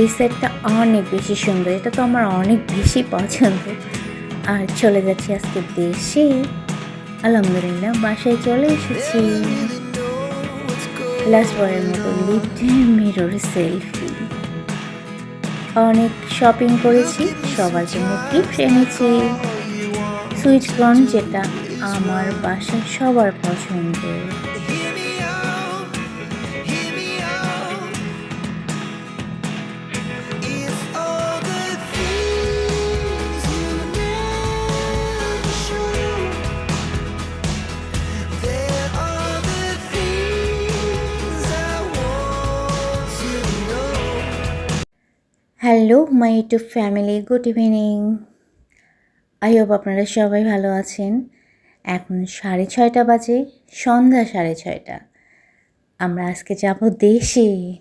এই সেটটা অনেক বেশি সুন্দর। এটা তো আমার অনেক বেশি পছন্দ। আর চলে যাচ্ছি আজকে দেশে। আলহামদুলিল্লাহ, বাসায় চলে এসেছি। লাস্ট বারের মতো লিফটে মিরর সেলফি অনেক শপিং করেছি, সবার জন্য গিফট এনেছি। সুইট কর্ন যেটা আমার বাসায় সবার পছন্দের। My YouTube family, good evening. I hope আপনারা সবাই ভালো আছেন। এখন সাড়ে ছয়টা বাজে, সন্ধ্যা সাড়ে ছয়টা। আমরা আজকে যাব দেশে।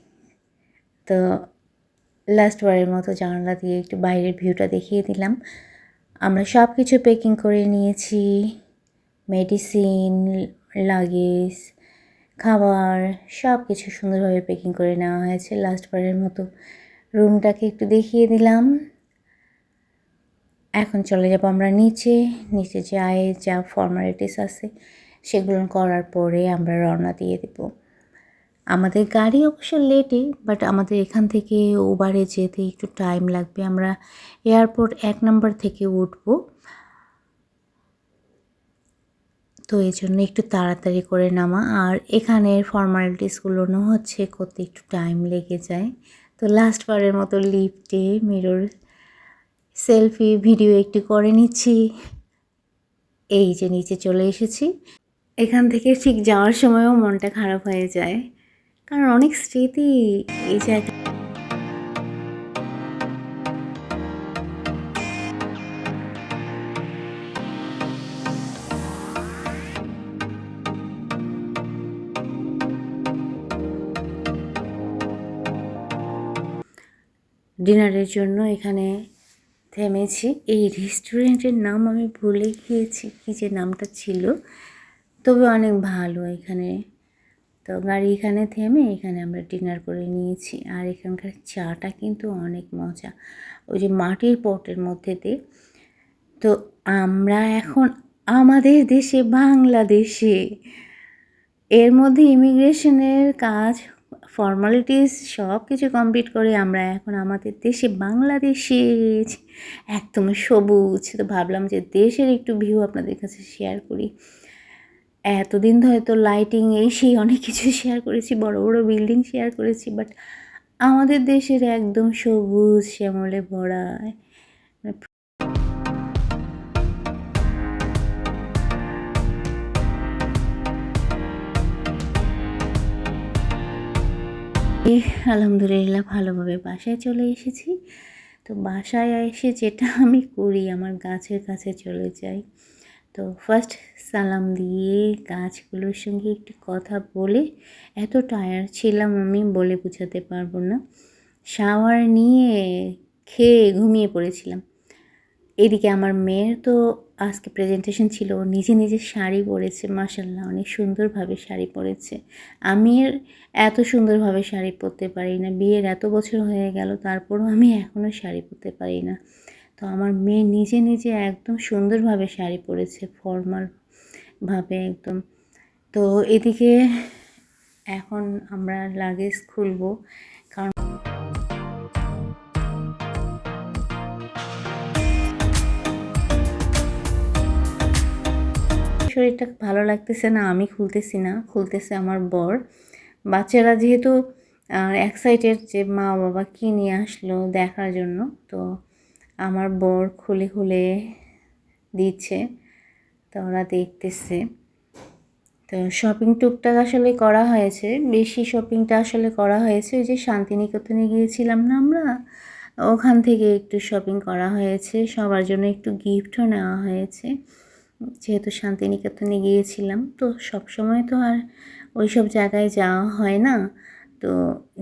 তো লাস্ট বারের মতো জানালা দিয়ে একটু বাইরের ভিউটা দেখিয়ে দিলাম। আমরা সব কিছু প্যাকিং করে নিয়েছি। মেডিসিন লাগেজ খাবার সব কিছু সুন্দরভাবে প্যাকিং করে নেওয়া হয়েছে লাস্ট বারের মতো। রুমটাকে একটু দেখিয়ে দিলাম। এখন চলে যাব আমরা নিচে। নিচে যাই যা ফর্মালিটিস আছে, সেগুলো করার পরে আমরা রওনা দিয়ে দেব। আমাদের গাড়ি অবশ্য লেটে বাট আমাদের এখান থেকে ওবারে যেতে একটু টাইম লাগবে। আমরা এয়ারপোর্ট এক নম্বর থেকে উঠবো। তো এই জন্য একটু তাড়াতাড়ি করে নামা। আর এখানের ফর্মালিটিসগুলো হচ্ছে করতে একটু টাইম লেগে যায়। তো লাস্ট বারের মতো লিফটে মিরর সেলফি ভিডিও একটু করে নিচ্ছি। এই যে নিচে চলে এসেছি। এখান থেকে ঠিক যাওয়ার সময়ও মনটা খারাপ হয়ে যায়। কারণ অনেক স্মৃতি এই জায়গা ডিনারের জন্য এখানে থেমেছি। এই রেস্টুরেন্টের নাম আমি ভুলে গিয়েছি কী যে নামটা ছিল। তবে অনেক ভালো এখানে। তো গাড়ি এখানে থেমে এখানে আমরা ডিনার করে নিয়েছি। আর এখানকার চাটা কিন্তু অনেক মজা। ওই যে মাটির পটের মধ্যে দিয়ে। তো আমরা এখন আমাদের দেশে বাংলাদেশে। এর মধ্যে ইমিগ্রেশনের কাজ ফর্মালিটিস সব কিছু কমপ্লিট করে আমরা এখন আমাদের দেশে বাংলাদেশে। একদম সবুজ। তো ভাবলাম যে দেশের একটু ভিউ আপনাদের কাছে শেয়ার করি। এতদিন ধরে তো লাইটিং এই সেই অনেক কিছু শেয়ার করেছি, বড় বড় বিল্ডিং শেয়ার করেছি বাট আমাদের দেশের একদম সবুজ শ্যামলে ভরা আলহামদুলিল্লাহ ভালোভাবে বাসায় চলে এসেছি। তো বাসায় এসে যেটা আমি করি, আমার গাছের কাছে চলে যাই। তো ফার্স্ট সালাম দিয়ে গাছগুলোর সঙ্গে একটু কথা বলে, এত টায়ার ছিলাম আমি বলে বুঝাতে পারব না। শাওয়ার নিয়ে খেয়ে ঘুমিয়ে পড়েছিলাম। এদিকে আমার মেয়ের তো আজকে প্রেজেন্টেশন ছিল নিজে নিজে শাড়ি পরেছে মাসাল্লাহ অনেক সুন্দরভাবে শাড়ি পরেছে। আমি এত সুন্দরভাবে শাড়ি পরতে পারি না, বিয়ের এত বছর হয়ে গেল, তারপরও আমি এখনও শাড়ি পরতে পারি না। তো আমার মেয়ে নিজে নিজে একদম সুন্দরভাবে শাড়ি পরেছে ফর্মালভাবে একদম। তো এদিকে এখন আমরা লাগেজ খুলবো। শরীরটা ভালো লাগতেছে না, আমি খুলতেছি না, খুলতেছে আমার বর। বাচ্চারা যেহেতু এক্সাইটেড যে মা বাবা কী নিয়ে আসলো দেখার জন্য, তো আমার বর খুলে খুলে দিচ্ছে, তো ওরা দেখতেছে। তো শপিং টুকটাক আসলে করা হয়েছে, বেশি শপিংটা আসলে করা হয়েছে, ওই যে শান্তিনিকেতনে গিয়েছিলাম না আমরা, ওখান থেকে একটু শপিং করা হয়েছে, সবার জন্য একটু গিফটও নেওয়া হয়েছে। যেহেতু শান্তিনিকেতনে গিয়েছিলাম, তো সব সময় তো আর ওই সব জায়গায় যাওয়া হয় না। তো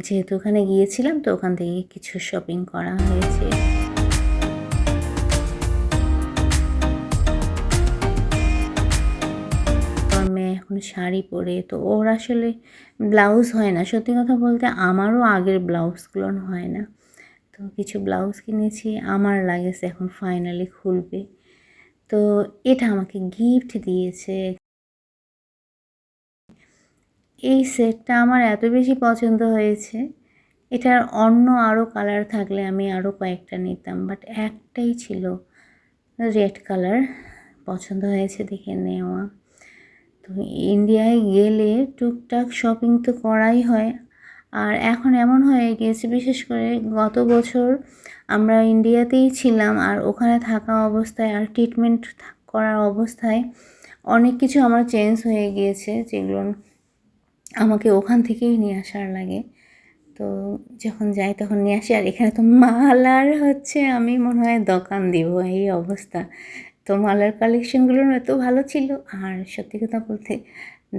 যেহেতু ওখানে গিয়েছিলাম, তো ওখান থেকে কিছু শপিং করা হয়েছে। এখন শাড়ি পরে, তো ওর আসলে ব্লাউজ হয় না। সত্যি কথা বলতে আমারও আগের ব্লাউজগুলো হয় না। তো কিছু ব্লাউজ কিনেছি, আমার লাগেছে এখন ফাইনালি খুলবে। তো এটা আমাকে গিফট দিয়েছে। এই সেটটা আমার এত বেশি পছন্দ হয়েছে। এটার অন্য আরও কালার থাকলে আমি আরও কয়েকটা নিতাম বাট একটাই ছিল রেড কালার পছন্দ হয়েছে দেখে নেওয়া। তো ইন্ডিয়ায় গেলে টুকটাক শপিং তো করাই হয়। আর এখন এমন হয়ে গিয়েছে বিশেষ করে গত বছর আমরা ইন্ডিয়াতেই ছিলাম আর ওখানে থাকা অবস্থায় আর ট্রিটমেন্ট করার অবস্থায় অনেক কিছু আমার চেঞ্জ হয়ে গিয়েছে যেগুলো আমাকে ওখান থেকেই নিয়ে আসার লাগে। তো যখন যাই তখন নিয়ে আসি, আর এখানে তো মালার হচ্ছে আমি মনে হয় দোকান দিব এই অবস্থা। তো মালার কালেকশনগুলো এত ভালো ছিল, আর সত্যি কথা বলতে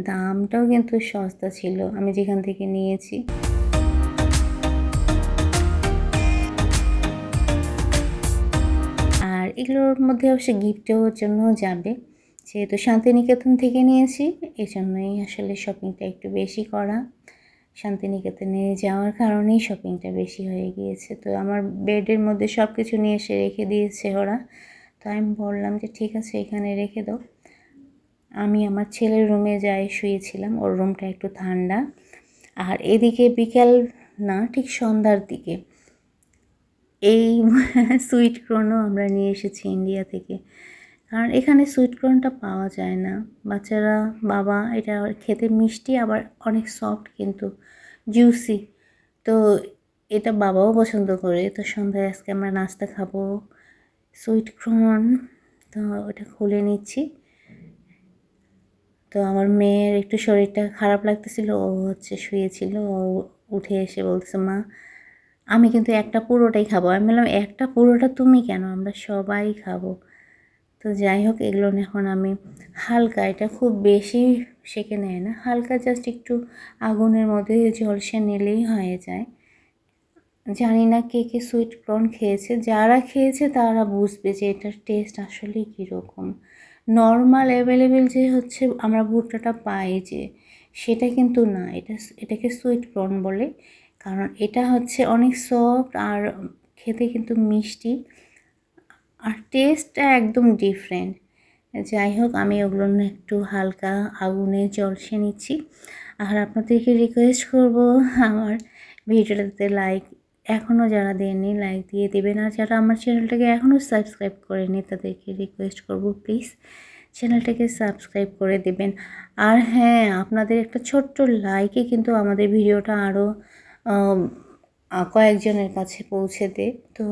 দামটাও কিন্তু সস্তা ছিল, আমি যেখান থেকে নিয়েছি। আর এগুলোর মধ্যে অবশ্যই গিফটের জন্য যাবে। যেহেতু শান্তিনিকেতন থেকে নিয়েছি এই জন্যই আসলে শপিংটা একটু বেশি করা। শান্তিনিকেতনে যাওয়ার কারণেই শপিংটা বেশি হয়ে গিয়েছে। তো আমার বেডের মধ্যে সব কিছু নিয়ে এসে রেখে দিয়েছে ওরা। তো আমি বললাম যে, ঠিক আছে, এখানে রেখে দাও। আমি আমার ছেলের রুমে যাই, শুয়েছিলাম, ওর রুমটা একটু ঠান্ডা। আর এদিকে বিকেল না, ঠিক সন্ধ্যার দিকে। এই সুইট আমরা নিয়ে এসেছি ইন্ডিয়া থেকে। কারণ এখানে সুইট কর্নটা পাওয়া যায় না। বাচ্চারা, বাবা, এটা খেতে মিষ্টি, আবার অনেক সফট কিন্তু, জুসি। তো এটা বাবাও পছন্দ করে। তো সন্ধ্যায় আজকে আমরা নাস্তা খাব সুইট তো ওটা খুলে নিচ্ছি। তো আমার মেয়ের একটু শরীরটা খারাপ লাগতেছিল, ও হচ্ছে শুয়েছিল, ও উঠে এসে বলছে মা, আমি কিন্তু একটা পুরোটাই খাব। আমি বললাম, একটা পুরোটা তুমি কেন? আমরা সবাই খাব। তো যাই হোক, এগুলো এখন আমি হালকা, এটা খুব বেশি সেকে নেয় না, হালকা জাস্ট একটু আগুনের মধ্যে ঝলসে নিলেই হয়ে যায়। জানি না কে কে সুইট কর্ন খেয়েছে, যারা খেয়েছে তারা বুঝবে যে এটার টেস্ট আসলে কীরকম। নর্মাল অ্যাভেলেবেল যে হচ্ছে আমরা ভুট্টাটা পাই যে, সেটা কিন্তু না। এটা এটাকে সুইট কর্ন বলে। কারণ এটা হচ্ছে অনেক সফট আর খেতে কিন্তু মিষ্টি। আর টেস্টটা একদম ডিফারেন্ট যাই হোক, আমি ওগুলো একটু হালকা আগুনে জলসে নিচ্ছি। আর আপনাদেরকে রিকোয়েস্ট করব আমার ভিডিওটাতে লাইক এখনও যারা দেননি লাইক দিয়ে দেবেন আর যারা আমার চ্যানেলটাকে এখনও সাবস্ক্রাইব করেনি তাদেরকে রিকোয়েস্ট করব প্লিজ চ্যানেলটাকে সাবস্ক্রাইব করে দেবেন। আর হ্যাঁ আপনাদের একটা ছোট্ট লাইকে কিন্তু আমাদের ভিডিওটা আরও কয়েকজনের কাছে পৌঁছে দেয় তো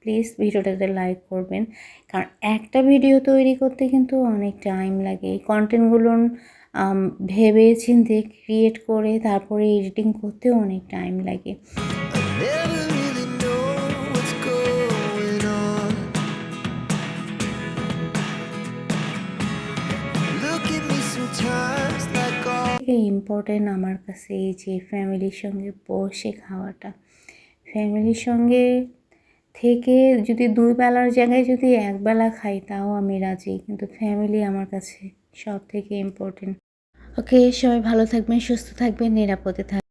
প্লিজ ভিডিওটাতে লাইক করবেন। কারণ একটা ভিডিও তৈরি করতে কিন্তু অনেক টাইম লাগে। এই কন্টেন্টগুলো ভেবে চিন্তে ক্রিয়েট করে তারপরে এডিটিং করতেও অনেক টাইম লাগে। থেকে ইম্পর্টেন্ট আমার কাছে এই যে ফ্যামিলির সঙ্গে বসে খাওয়াটা। ফ্যামিলির সঙ্গে থেকে যদি দুই বেলার জায়গায় যদি একবেলা খাই, তাও আমি রাজি। কিন্তু ফ্যামিলি আমার কাছে সব থেকে ইম্পর্টেন্ট ওকে সবাই ভালো থাকবেন, সুস্থ থাকবেন, নিরাপদে থাকবেন।